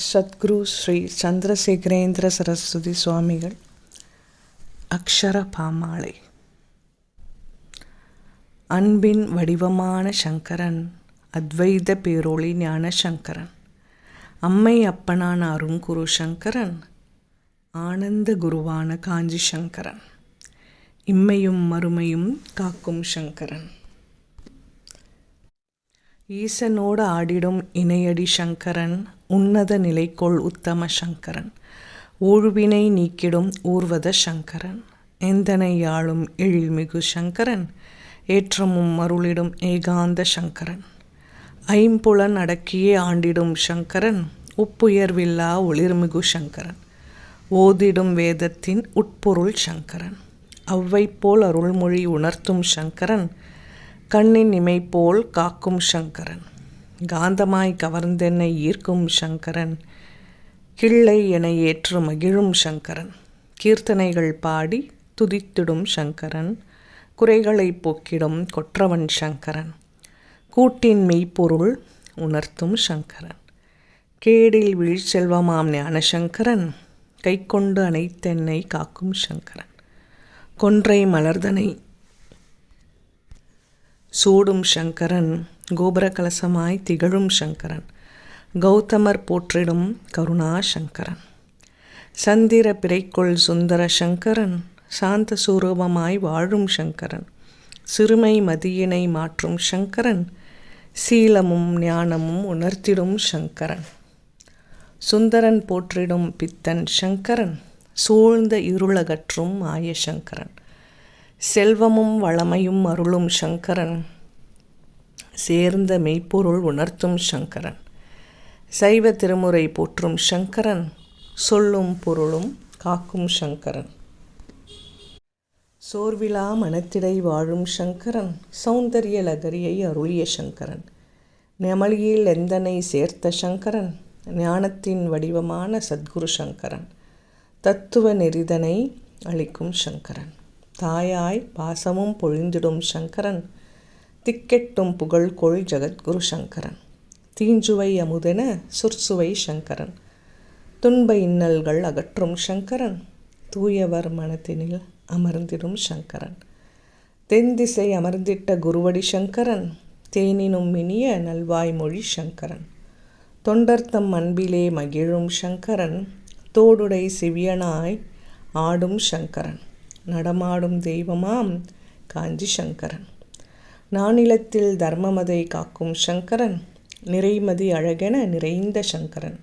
சத்குரு ஸ்ரீ சந்திரசேகரேந்திர சரஸ்வதி சுவாமிகள் அக்ஷர பாமாலை. அன்பின் வடிவமான சங்கரன் அத்வைத பேரொளி ஞான சங்கரன் அம்மை அப்பனான அருண்குரு சங்கரன் ஆனந்த குருவான காஞ்சி சங்கரன் இம்மையும் மறுமையும் காக்கும் சங்கரன். ஈசனோடு ஆடிடும் இணையடி சங்கரன் உன்னத நிலைக்கோள் உத்தம சங்கரன். ஊழ்வினை நீக்கிடும் ஊர்வத சங்கரன். எந்தனை யாழும் எழில்மிகு சங்கரன்? ஏற்றமும் அருளிடும் ஏகாந்த சங்கரன். ஐம்புலன் அடக்கியே ஆண்டிடும் சங்கரன் உப்புயர்வில்லா ஒளிர்மிகு சங்கரன். ஓதிடும் வேதத்தின் உட்பொருள் சங்கரன். அவ்வை போல் அருள்மொழி உணர்த்தும் சங்கரன் கண்ணின் இமைப்போல் காக்கும் சங்கரன். காந்தமாய் கவர்ந்தென்னை ஈர்க்கும் சங்கரன். கிள்ளை என ஏற்று மகிழும் சங்கரன். கீர்த்தனைகள் பாடி துதித்திடும் சங்கரன். குறைகளை போக்கிடும் கொற்றவன் சங்கரன். கூட்டின் மெய்ப்பொருள் உணர்த்தும் சங்கரன். கேடில் வீழ்ச்செல்வமாம் ஞானசங்கரன். கை கொண்டு அனைத்தென்னை காக்கும் சங்கரன். கொன்றை மலர்தனை சூடும் சங்கரன் கோபுர கலசமாய் திகழும் சங்கரன். கௌதமர் போற்றிடும் கருணா சங்கரன். சந்திர பிறைக்குள் சுந்தர சங்கரன் சாந்த சூரூபமாய் வாழும் சங்கரன். சிறுமை மதியினை மாற்றும் சங்கரன் சீலமும் ஞானமும் உணர்த்திடும் சங்கரன். சுந்தரன் போற்றிடும் பித்தன் சங்கரன் சூழ்ந்த இருளகற்றும் ஆய சங்கரன். செல்வமும் வளமையும் அருளும் சங்கரன். சேர்ந்த மெய்ப்பொருள் உணர்த்தும் சங்கரன். சைவ திருமுறை போற்றும் சங்கரன். சொல்லும் பொருளும் காக்கும் சங்கரன். சோர்விலா மனத்திடை வாழும் சங்கரன். சௌந்தரிய லகரியை அருளிய சங்கரன். நெமளியில் எந்தனை சேர்த்த சங்கரன்? ஞானத்தின் வடிவமான சத்குரு சங்கரன். தத்துவ நெறிதனை அளிக்கும் சங்கரன். தாயாய் பாசமும் பொழிந்திடும் சங்கரன் திக்கெட்டும் புகழ் கொள் ஜகத்குரு சங்கரன். தீஞ்சுவை அமுதென சுர்சுவை சங்கரன். துன்ப இன்னல்கள் அகற்றும் சங்கரன். தூயவர் மனத்தினில் அமர்ந்திடும் சங்கரன். தென்திசை அமர்ந்திட்ட குருவடி சங்கரன். தேனினும் இனிய நல்வாய்மொழி சங்கரன். தொண்டர்த்தம் அன்பிலே மகிழும் சங்கரன். தோடுடை சிவியனாய் ஆடும் சங்கரன். நடமாடும் தெய்வமாம் காஞ்சி சங்கரன். நானிலத்தில் தர்மமதை காக்கும் சங்கரன் நிறைமதி அழகென நிறைந்த சங்கரன்.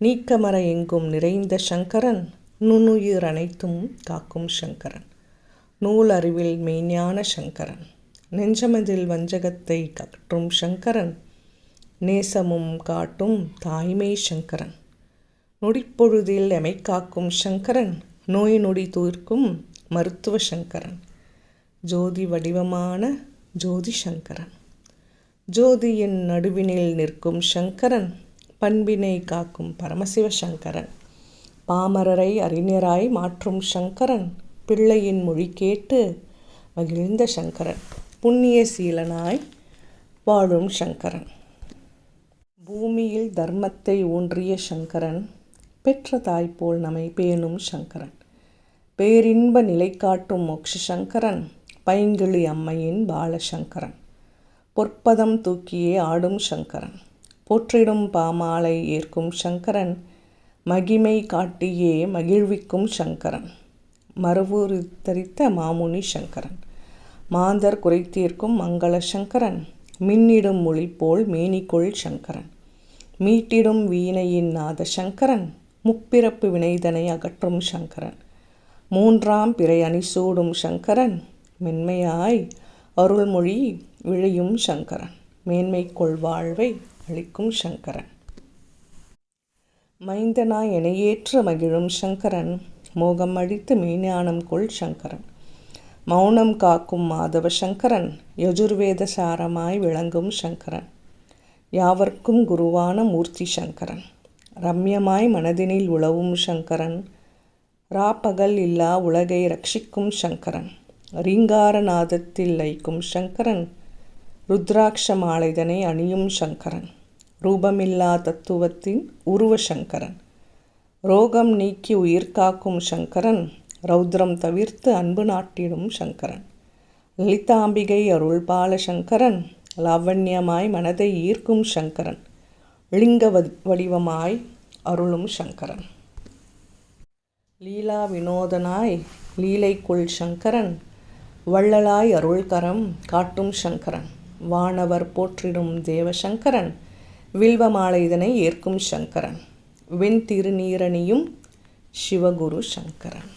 நீக்கமர எங்கும் நிறைந்த சங்கரன் நுண்ணுயிர் அனைத்தும் காக்கும் சங்கரன். நூல் அறிவில் மெய்ஞான சங்கரன் நெஞ்சமதில் வஞ்சகத்தை கற்றும் சங்கரன். நேசமும் காட்டும் தாய்மை சங்கரன். நொடிப்பொழுதில் எமை காக்கும் சங்கரன் நோய் நொடி தூர்க்கும் மருத்துவ சங்கரன் ஜோதி வடிவமான ஜோதி சங்கரன். ஜோதியின் நடுவினில் நிற்கும் சங்கரன் பண்பினை காக்கும் பரமசிவ சங்கரன். பாமரரை அறிஞராய் மாற்றும் சங்கரன் பிள்ளையின் மொழி கேட்டு மகிழ்ந்த சங்கரன். புண்ணிய சீலனாய் வாழும் சங்கரன். பூமியில் தர்மத்தை ஊன்றிய சங்கரன் பெற்ற தாய் போல் நம்மை பேணும் சங்கரன். பேரின்ப நிலை காட்டும் மோக்ஷங்கரன் பைங்கிளி அம்மையின் பாலசங்கரன். பொற்பதம் தூக்கியே ஆடும் சங்கரன். போற்றிடும் பாமாலை ஏற்கும் சங்கரன். மகிமை காட்டியே மகிழ்விக்கும் சங்கரன். மறுவுரித்தரித்த மாமுனி சங்கரன். மாந்தர் குறைத்தீர்க்கும் மங்கள சங்கரன். மின்னிடும் மொழி போல் மேனிக்குள் சங்கரன். மீட்டிடும் வீணையின் நாத சங்கரன். முப்பிறப்பு வினைதனை அகற்றும் சங்கரன். மூன்றாம் பிறை அணிசூடும் சங்கரன் மென்மையாய் அருள்மொழி விழையும் சங்கரன் மேன்மை கொள்வாழ்வை அளிக்கும் சங்கரன். மைந்தனாய் எனையேற்ற மகிழும் சங்கரன் மோகம் அழித்து மெய்ஞானம் கொள் சங்கரன். மௌனம் காக்கும் மாதவ சங்கரன் யஜுர்வேத சாரமாய் விளங்கும் சங்கரன். யாவர்க்கும் குருவான மூர்த்தி சங்கரன். ரம்யமாய் மனதினில் உழவும் சங்கரன். ராப்பகல் இல்லா உலகை ரட்சிக்கும் சங்கரன். ரீங்காரநாதத்தில் லைக்கும் சங்கரன். ருத்ராட்ச மாலைதனை அணியும் சங்கரன். ரூபமில்லா தத்துவத்தின் உருவ சங்கரன். ரோகம் நீக்கி உயிர் காக்கும் சங்கரன். ரௌத்ரம் தவிர்த்து அன்பு நாட்டிடும் சங்கரன். லலிதாம்பிகை அருள்பால சங்கரன். லாவண்யமாய் மனதை ஈர்க்கும் சங்கரன். லிங்க வடிவமாய் அருளும் சங்கரன். லீலா வினோதனாய் லீலைக்குள் சங்கரன் வள்ளலாய் அருள்கரம் காட்டும் சங்கரன் வானவர் போற்றிடும் தேவசங்கரன் வில்வமாலை இதனை ஏற்கும் சங்கரன் வெண் திருநீரணியும் சிவகுரு சங்கரன்.